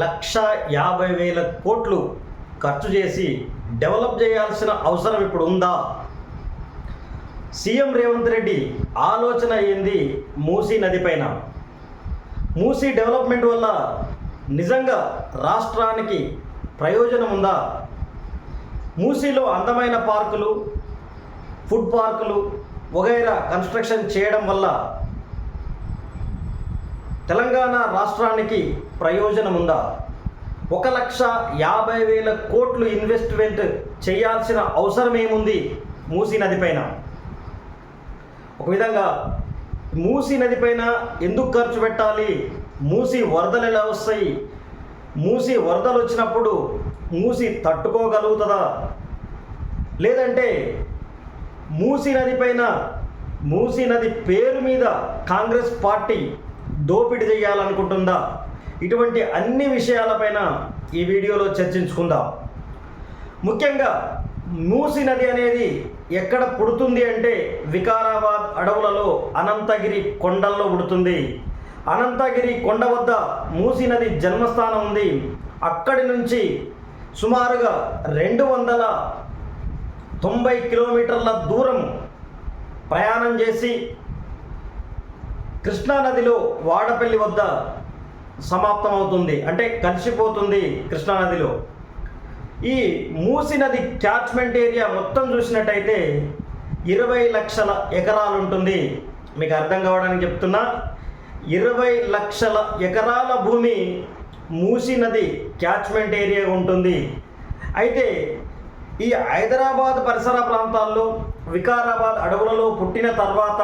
లక్ష యాభై వేల కోట్లు ఖర్చు చేసి డెవలప్ చేయాల్సిన అవసరం ఇప్పుడు ఉందా? సీఎం రేవంత్ రెడ్డి ఆలోచన అయింది మూసీ నది పైన మూసీ డెవలప్మెంట్ వల్ల నిజంగా రాష్ట్రానికి ప్రయోజనం ఉందా? మూసీలో అందమైన పార్కులు ఫుడ్ పార్కులు వగైరా కన్స్ట్రక్షన్ చేయడం వల్ల తెలంగాణ రాష్ట్రానికి ప్రయోజనం ఉందా ఒక లక్ష యాభై వేల కోట్లు ఇన్వెస్ట్మెంట్ చేయాల్సిన అవసరం ఏముంది మూసీ నది పైన? ఒక విధంగా మూసీ నది పైన ఎందుకు ఖర్చు పెట్టాలి? మూసీ వరదలు ఎలా వస్తాయి? మూసీ వరదలు వచ్చినప్పుడు మూసీ తట్టుకోగలుగుతుందా? లేదంటే మూసీ నది పైన మూసీ నది పేరు మీద కాంగ్రెస్ పార్టీ దోపిడీ చేయాలనుకుంటుందా? ఇటువంటి అన్ని విషయాలపైన ఈ వీడియోలో చర్చించుకుందాం. ముఖ్యంగా మూసి నది అనేది ఎక్కడ పుడుతుంది అంటే వికారాబాద్ అడవులలో అనంతగిరి కొండల్లో పుడుతుంది. అనంతగిరి కొండ వద్ద మూసి నది జన్మస్థానం ఉంది. అక్కడి నుంచి సుమారుగా రెండు వందల తొంభై కిలోమీటర్ల దూరం ప్రయాణం చేసి కృష్ణానదిలో వాడపల్లి వద్ద సమాప్తమవుతుంది. అంటే కలిసిపోతుంది కృష్ణానదిలో ఈ మూసి నది క్యాచ్మెంట్ ఏరియా మొత్తం చూసినట్టయితే ఇరవై లక్షల ఎకరాలు ఉంటుంది. మీకు అర్థం కావడానికి చెప్తున్నా ఇరవై లక్షల ఎకరాల భూమి మూసి నది క్యాచ్మెంట్ ఏరియా ఉంటుంది. అయితే ఈ హైదరాబాద్ పరిసర ప్రాంతాల్లో వికారాబాద్ అడవులలో పుట్టిన తర్వాత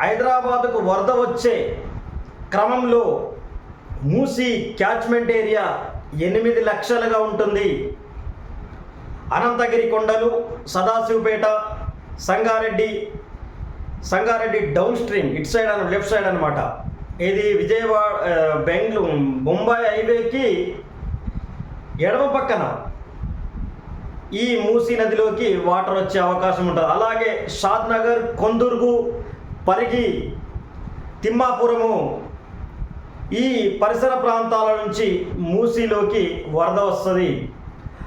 హైదరాబాద్కు వరద వచ్చే క్రమంలో మూసి క్యాచ్మెంట్ ఏరియా ఎనిమిది లక్షలుగా ఉంటుంది. అనంతగిరి కొండలు Sadasivpet Sangareddy Sangareddy downstream it side అని లెఫ్ట్ సైడ్ అనమాట ఇది విజయవాడ బెంగళూరు బొంబాయి హైవేకి ఎడమ పక్కన ఈ మూసీ నదిలోకి వాటర్ వచ్చే అవకాశం ఉంటుంది. అలాగే షాద్ నగర్ కొందుర్గు పరిగి తిమ్మాపురము ఈ పరిసర ప్రాంతాల నుంచి మూసీలోకి వరద వస్తుంది.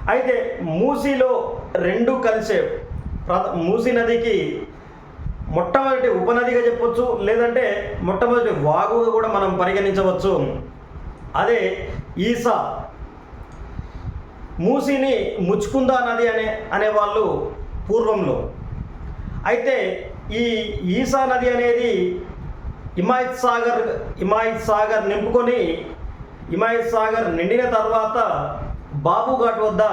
అయితే మూసీలో రెండు కలిసే ప్ర- మూసీ నదికి మొట్టమొదటి ఉపనదిగా చెప్పొచ్చు లేదంటే మొట్టమొదటి వాగుగా కూడా మనం పరిగణించవచ్చు. అదే ఈసా. మూసీని ముచ్చుకుందా నది అనే అనేవాళ్ళు పూర్వంలో. అయితే ఈ ఈసా నది అనేది హిమాయత్ సాగర్ హిమాయత్ సాగర్ నింపుకొని హిమాయత్ సాగర్ నిండిన తర్వాత బాబుఘాట్ వద్ద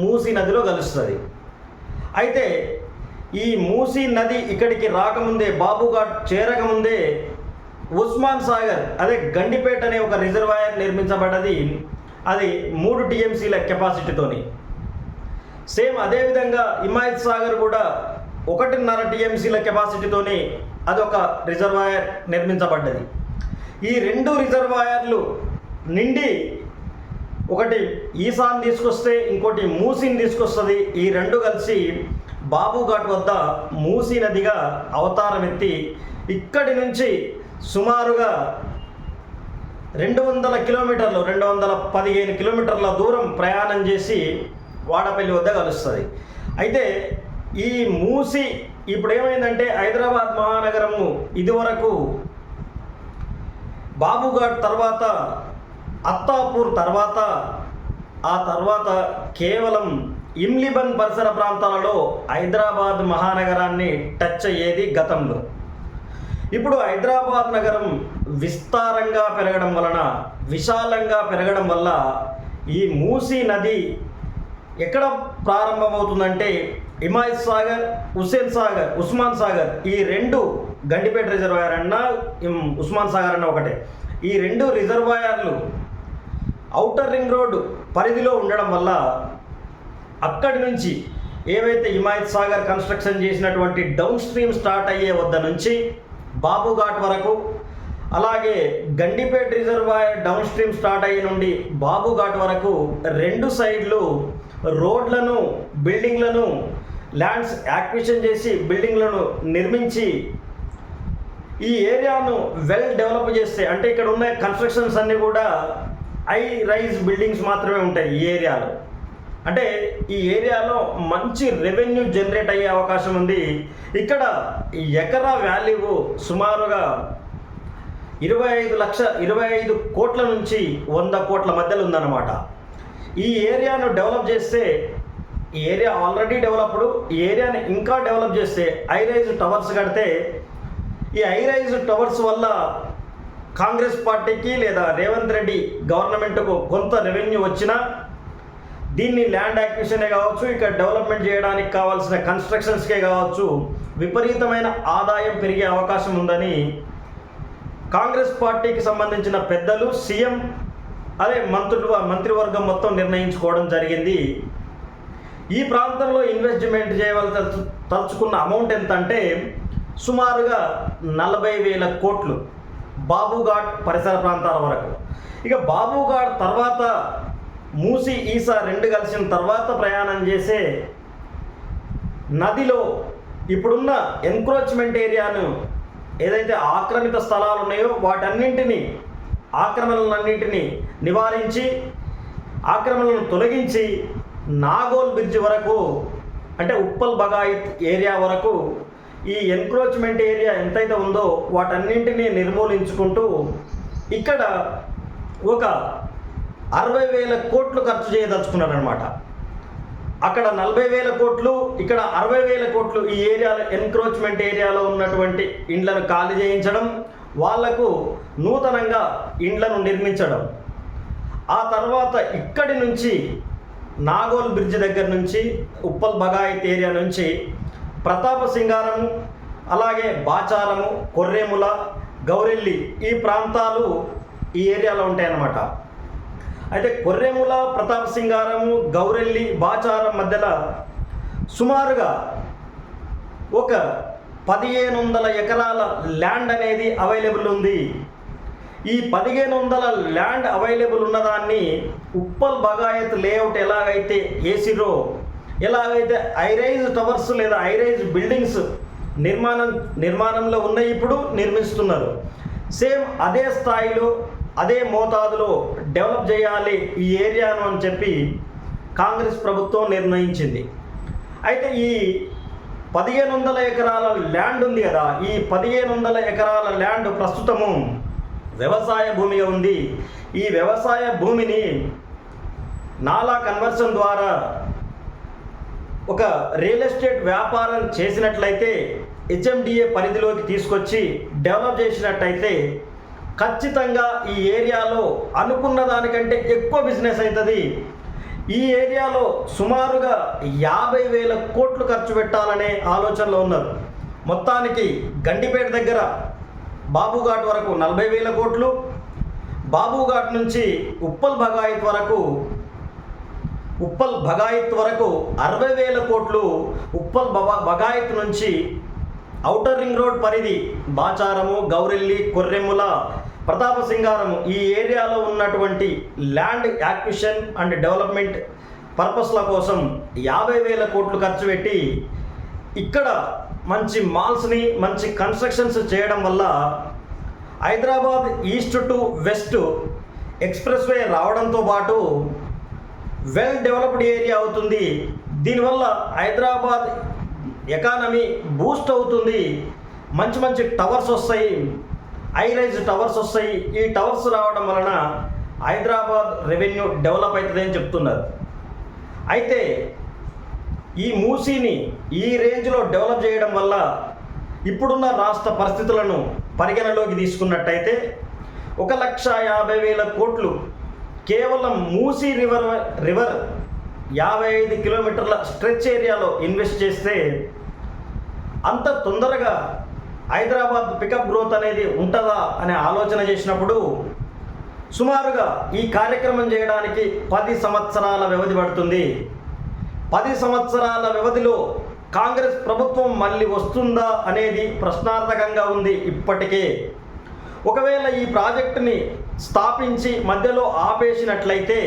మూసీ నదిలో కలుస్తుంది. అయితే ఈ మూసీ నది ఇక్కడికి రాకముందే బాబుఘాట్ చేరకముందే ఉస్మాన్ సాగర్ అదే గండిపేట అనే ఒక రిజర్వాయర్ నిర్మించబడ్డది. అది మూడు టీఎంసీల కెపాసిటీతోని. సేమ్ అదేవిధంగా హిమాయత్ సాగర్ కూడా ఒకటిన్నర టీఎంసీల కెపాసిటీతోనే అదొక రిజర్వాయర్ నిర్మించబడ్డది. ఈ రెండు రిజర్వాయర్లు నిండి ఒకటి ఈశాన్ తీసుకొస్తే ఇంకోటి మూసీని తీసుకొస్తుంది. ఈ రెండు కలిసి బాబుఘాట్ వద్ద మూసీ నదిగా అవతారం ఎత్తి ఇక్కడి నుంచి సుమారుగా రెండు వందల కిలోమీటర్లు రెండు వందల పదిహేను కిలోమీటర్ల దూరం ప్రయాణం చేసి వాడపల్లి వద్ద కలుస్తుంది. అయితే ఈ మూసి ఇప్పుడు ఏమైందంటే హైదరాబాద్ మహానగరము ఇదివరకు బాబుఘాట్ తర్వాత అత్తాపూర్ తర్వాత ఆ తర్వాత కేవలం ఇమ్లిబన్ పరిసర ప్రాంతాలలో హైదరాబాద్ మహానగరాన్ని టచ్ అయ్యేది గతంలో. ఇప్పుడు హైదరాబాద్ నగరం విస్తారంగా పెరగడం వలన విశాలంగా పెరగడం వల్ల ఈ మూసీ నది ఎక్కడ ప్రారంభమవుతుందంటే హిమాయత్ సాగర్ హుస్సేన్ సాగర్ ఉస్మాన్ సాగర్ ఈ రెండు గండిపేట రిజర్వాయర్ అన్న ఉస్మాన్ సాగర్ అన్న ఒకటే. ఈ రెండు రిజర్వాయర్లు అవుటర్ రింగ్ రోడ్ పరిధిలో ఉండడం వల్ల అక్కడి నుంచి ఏవైతే హిమాయత్ సాగర్ కన్స్ట్రక్షన్ చేసినటువంటి డౌన్ స్ట్రీమ్ స్టార్ట్ అయ్యే వద్ద నుంచి బాబుఘాట్ వరకు అలాగే Gandipet reservoir downstream start అయ్యే నుండి బాబుఘాట్ వరకు రెండు సైడ్లు రోడ్లను బిల్డింగ్లను ల్యాండ్స్ యాక్విషన్ చేసి బిల్డింగ్లను నిర్మించి ఈ ఏరియాను వెల్ డెవలప్ చేస్తే అంటే ఇక్కడ ఉన్న కన్స్ట్రక్షన్స్ అన్నీ కూడా హై రైజ్ బిల్డింగ్స్ మాత్రమే ఉంటాయి ఈ ఏరియాలో. అంటే ఈ ఏరియాలో మంచి రెవెన్యూ జనరేట్ అయ్యే అవకాశం ఉంది. ఇక్కడ ఎకరా వాల్యూ సుమారుగా ఇరవై ఐదు లక్ష ఇరవై ఐదు కోట్ల నుంచి వంద కోట్ల మధ్యలో ఉందన్నమాట. ఈ ఏరియాను డెవలప్ చేస్తే ఏరియా ఆల్రెడీ డెవలప్డ్ ఈ ఏరియాని ఇంకా డెవలప్ చేస్తే హై రైజ్ టవర్స్ కడితే ఈ హై రైజ్ టవర్స్ వల్ల కాంగ్రెస్ పార్టీకి లేదా రేవంత్ రెడ్డి గవర్నమెంట్కు కొంత రెవెన్యూ వచ్చినా దీన్ని ల్యాండ్ యాక్విషనే కావచ్చు ఇక్కడ డెవలప్మెంట్ చేయడానికి కావాల్సిన కన్స్ట్రక్షన్స్కే కావచ్చు విపరీతమైన ఆదాయం పెరిగే అవకాశం ఉందని కాంగ్రెస్ పార్టీకి సంబంధించిన పెద్దలు సీఎం అదే మంత్రులు మంత్రివర్గం మొత్తం నిర్ణయించుకోవడం జరిగింది. ఈ ప్రాంతంలో ఇన్వెస్ట్మెంట్ చేయవలసి తలుచు తలుచుకున్న అమౌంట్ ఎంత అంటే సుమారుగా నలభై వేల కోట్లు బాబుఘాట్ పరిసర ప్రాంతాల వరకు. ఇక బాబుఘాట్ తర్వాత మూసి ఈసా రెండు కలిసిన తర్వాత ప్రయాణం చేసే నదిలో ఇప్పుడున్న ఎన్క్రోచ్మెంట్ ఏరియాను ఏదైతే ఆక్రమిత స్థలాలు ఉన్నాయో వాటన్నింటినీ ఆక్రమణలన్నింటినీ నివారించి ఆక్రమణలను తొలగించి నాగోల్ బ్రిడ్జ్ వరకు అంటే ఉప్పల్ బగాయిత్ ఏరియా వరకు ఈ ఎన్క్రోచ్మెంట్ ఏరియా ఎంతైతే ఉందో వాటన్నింటినీ నిర్మూలించుకుంటూ ఇక్కడ ఒక అరవై వేల కోట్లు ఖర్చు చేయదలుచుకున్నారనమాట అక్కడ నలభై వేల కోట్లు ఇక్కడ అరవై వేల కోట్లు ఈ ఏరియాలో ఎన్క్రోచ్మెంట్ ఏరియాలో ఉన్నటువంటి ఇండ్లను ఖాళీ చేయించడం వాళ్ళకు నూతనంగా ఇండ్లను నిర్మించడం. ఆ తర్వాత ఇక్కడి నుంచి నాగోల్ బ్రిడ్జ్ దగ్గర నుంచి ఉప్పల్ బగాయత్ ఏరియా నుంచి ప్రతాప సింగారము అలాగే బాచారము కొర్రేముల గౌరెల్లి ఈ ప్రాంతాలు ఈ ఏరియాలో ఉంటాయన్నమాట. అయితే కొర్రెముల ప్రతాప్ సింగారము గౌరెల్లి బాచారం మధ్యలో సుమారుగా ఒక పదిహేను వందల ఎకరాల ల్యాండ్ అనేది అవైలబుల్ ఉంది. ఈ పదిహేను వందల ల్యాండ్ అవైలబుల్ ఉన్నదాన్ని ఉప్పల్ బగాయత్ లేఅవుట్ ఎలాగైతే ఏసీరో ఎలాగైతే ఐరైజ్ టవర్స్ లేదా ఐరైజ్ బిల్డింగ్స్ నిర్మాణం నిర్మాణంలో ఉన్నాయి ఇప్పుడు నిర్మిస్తున్నారు. సేమ్ అదే స్థాయిలో అదే మోతాదులో డెవలప్ చేయాలి ఈ ఏరియాను అని చెప్పి కాంగ్రెస్ ప్రభుత్వం నిర్ణయించింది. అయితే ఈ పదిహేను వందల ఎకరాల ల్యాండ్ ఉంది కదా ఈ పదిహేను వందల ఎకరాల ల్యాండ్ ప్రస్తుతము వ్యవసాయ భూమిగా ఉంది. ఈ వ్యవసాయ భూమిని నాలా కన్వర్షన్ ద్వారా ఒక రియల్ ఎస్టేట్ వ్యాపారం చేసినట్లయితే హెచ్ఎండిఏ పరిధిలోకి తీసుకొచ్చి డెవలప్ చేసినట్టయితే ఖచ్చితంగా ఈ ఏరియాలో అనుకున్న దానికంటే ఎక్కువ బిజినెస్ అవుతుంది ఈ ఏరియాలో సుమారుగా యాభై వేల కోట్లు ఖర్చు పెట్టాలనే ఆలోచనలో ఉన్నారు. మొత్తానికి గండిపేట దగ్గర బాబుఘాట్ వరకు నలభై వేల కోట్లు బాబుఘాట్ నుంచి ఉప్పల్ బగాయత్ వరకు ఉప్పల్ బగాయత్ వరకు అరవై వేల కోట్లు ఉప్పల్ బగా నుంచి ఔటర్ రింగ్ రోడ్ పరిధి బాచారము గౌరెల్లి కొర్రెముల ప్రతాప సింగారము ఈ ఏరియాలో ఉన్నటువంటి ల్యాండ్ యాక్విషన్ అండ్ డెవలప్మెంట్ పర్పస్ల కోసం యాభై వేల కోట్లు ఖర్చు పెట్టి ఇక్కడ మంచి మాల్స్ని మంచి కన్స్ట్రక్షన్స్ చేయడం వల్ల Hyderabad east to west expressway రావడంతో పాటు వెల్ డెవలప్డ్ ఏరియా అవుతుంది. దీనివల్ల హైదరాబాద్ ఎకానమీ బూస్ట్ అవుతుంది. మంచి మంచి టవర్స్ వస్తాయి. హై రైజ్ టవర్స్ వస్తాయి. ఈ టవర్స్ రావడం వలన హైదరాబాద్ రెవెన్యూ డెవలప్ అవుతుందని చెప్తున్నారు. అయితే ఈ మూసీని ఈ రేంజ్లో డెవలప్ చేయడం వల్ల ఇప్పుడున్న రాష్ట్ర పరిస్థితులను పరిగణలోకి తీసుకున్నట్టయితే ఒక లక్ష యాభై వేల కోట్లు కేవలం మూసీ రివర్ రివర్ యాభై ఐదు కిలోమీటర్ల స్ట్రెచ్ ఏరియాలో ఇన్వెస్ట్ చేస్తే అంత తొందరగా హైదరాబాద్ పికప్ గ్రోత్ అనేది ఉంటుందా అనే ఆలోచన చేసినప్పుడు సుమారుగా ఈ కార్యక్రమం చేయడానికి పది సంవత్సరాల వ్యవధి పడుతుంది. పది సంవత్సరాల వ్యవధిలో కాంగ్రెస్ ప్రభుత్వం మళ్ళీ వస్తుందా అనేది ప్రశ్నార్థకంగా ఉంది ఇప్పటికే. ఒకవేళ ఈ ప్రాజెక్టుని స్థాపించి మధ్యలో ఆపేసినట్లయితే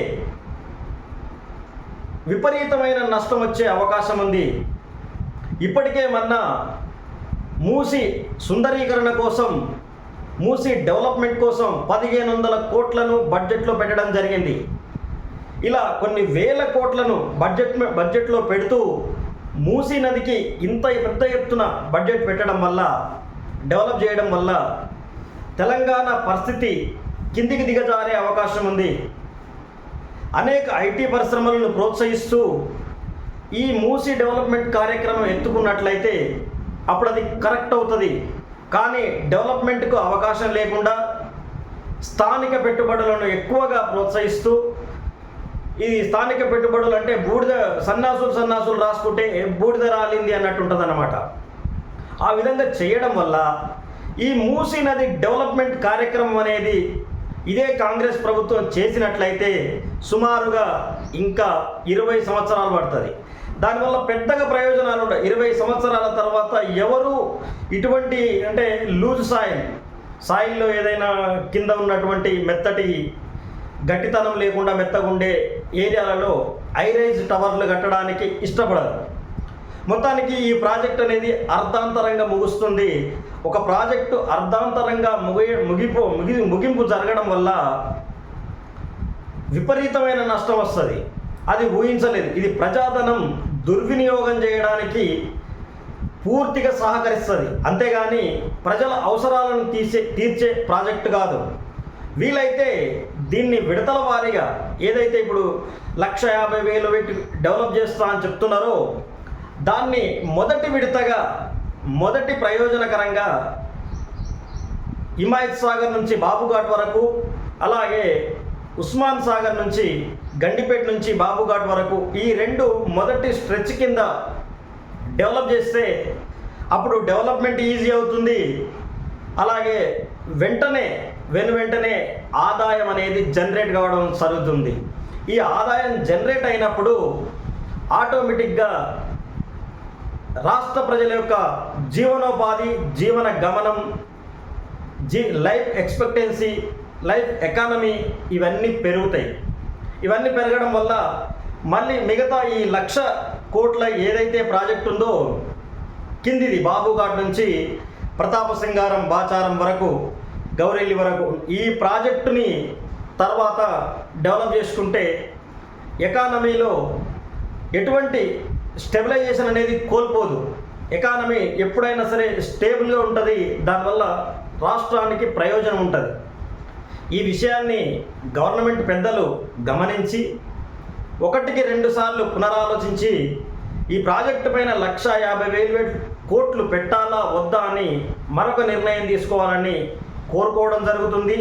విపరీతమైన నష్టం వచ్చే అవకాశం ఉంది. ఇప్పటికే మొన్న మూసి సుందరీకరణ కోసం మూసి డెవలప్మెంట్ కోసం పదిహేను వందల కోట్లను బడ్జెట్లో పెట్టడం జరిగింది. ఇలా కొన్ని వేల కోట్లను బడ్జెట్ బడ్జెట్లో పెడుతూ మూసీ నదికి ఇంత పెద్ద ఎత్తున బడ్జెట్ పెట్టడం వల్ల డెవలప్ చేయడం వల్ల తెలంగాణ పరిస్థితి కిందికి దిగజారే అవకాశం ఉంది. అనేక ఐటీ పరిశ్రమలను ప్రోత్సహిస్తూ ఈ మూసీ డెవలప్మెంట్ కార్యక్రమం ఎత్తుకున్నట్లయితే అప్పుడు అది కరెక్ట్ అవుతుంది. కానీ డెవలప్మెంట్కు అవకాశం లేకుండా స్థానిక పెట్టుబడులను ఎక్కువగా ప్రోత్సహిస్తూ ఇది స్థానిక పెట్టుబడులు అంటే బూడిద సన్నాసులు సన్నాసులు రాసుకుంటే బూడిద రాలింది అన్నట్టు ఉంటుంది ఆ విధంగా చేయడం వల్ల ఈ మూసీ నది డెవలప్మెంట్ కార్యక్రమం అనేది ఇదే కాంగ్రెస్ ప్రభుత్వం చేసినట్లయితే సుమారుగా ఇంకా ఇరవై సంవత్సరాలు పడుతుంది. దానివల్ల పెద్దగా ప్రయోజనాలు ఉంటాయి ఇరవై సంవత్సరాల తర్వాత ఎవరు ఇటువంటి అంటే లూజ్ సాయిల్ సాయిల్లో ఏదైనా కింద ఉన్నటువంటి మెత్తటి గట్టితనం లేకుండా మెత్తగుండే ఏరియాలలో ఐరైజ్ టవర్లు కట్టడానికి ఇష్టపడరు. మొత్తానికి ఈ ప్రాజెక్ట్ అనేది అర్ధాంతరంగా ముగుస్తుంది. ఒక ప్రాజెక్టు అర్ధాంతరంగా ముగి ముగిపో ముగి ముగింపు జరగడం వల్ల విపరీతమైన నష్టం వస్తుంది. అది ఊహించలేదు. ఇది ప్రజాధనం దుర్వినియోగం చేయడానికి పూర్తిగా సహకరిస్తుంది. అంతేగాని ప్రజల అవసరాలను తీసే తీర్చే ప్రాజెక్టు కాదు. వీలైతే దీన్ని విడతల వారీగా ఏదైతే ఇప్పుడు లక్ష యాభై వేలు పెట్టి డెవలప్ చేస్తా అని చెప్తున్నారో దాన్ని మొదటి విడతగా మొదటి ప్రయోజనకరంగా హిమాయత్ సాగర్ నుంచి బాబుఘాట్ వరకు అలాగే ఉస్మాన్ సాగర్ నుంచి గండిపేట నుంచి బాబుఘాట్ వరకు ఈ రెండు మొదటి స్ట్రెచ్ కింద డెవలప్ చేస్తే అప్పుడు డెవలప్మెంట్ ఈజీ అవుతుంది. అలాగే వెంటనే వెను వెంటనే ఆదాయం అనేది జనరేట్ కావడం జరుగుతుంది. ఈ ఆదాయం జనరేట్ అయినప్పుడు ఆటోమేటిక్గా రాష్ట్ర ప్రజల యొక్క జీవనోపాధి జీవన గమనం జీ లైఫ్ ఎక్స్పెక్టెన్సీ లైఫ్ ఎకానమీ ఇవన్నీ పెరుగుతాయి. ఇవన్నీ పెరగడం వల్ల మళ్ళీ మిగతా ఈ లక్ష కోట్ల ఏదైతే ప్రాజెక్ట్ ఉందో కిందిది బాబుఘాట్ నుంచి ప్రతాప సింగారం బాచారం వరకు గౌరెల్లి వరకు ఈ ప్రాజెక్టుని తర్వాత డెవలప్ చేసుకుంటే ఎకానమీలో ఎటువంటి స్టెబిలైజేషన్ అనేది కోల్పోదు. ఎకానమీ ఎప్పుడైనా సరే స్టేబుల్గా ఉంటుంది. దానివల్ల రాష్ట్రానికి ప్రయోజనం ఉంటుంది. ఈ విషయాన్ని గవర్నమెంట్ పెద్దలు గమనించి ఒకటికి రెండు సార్లు పునరాలోచించి ఈ ప్రాజెక్టు పైన లక్ష యాభై వేలు కోట్లు పెట్టాలా వద్దా అని మరొక నిర్ణయం తీసుకోవాలని కోరుకోవడం జరుగుతుంది.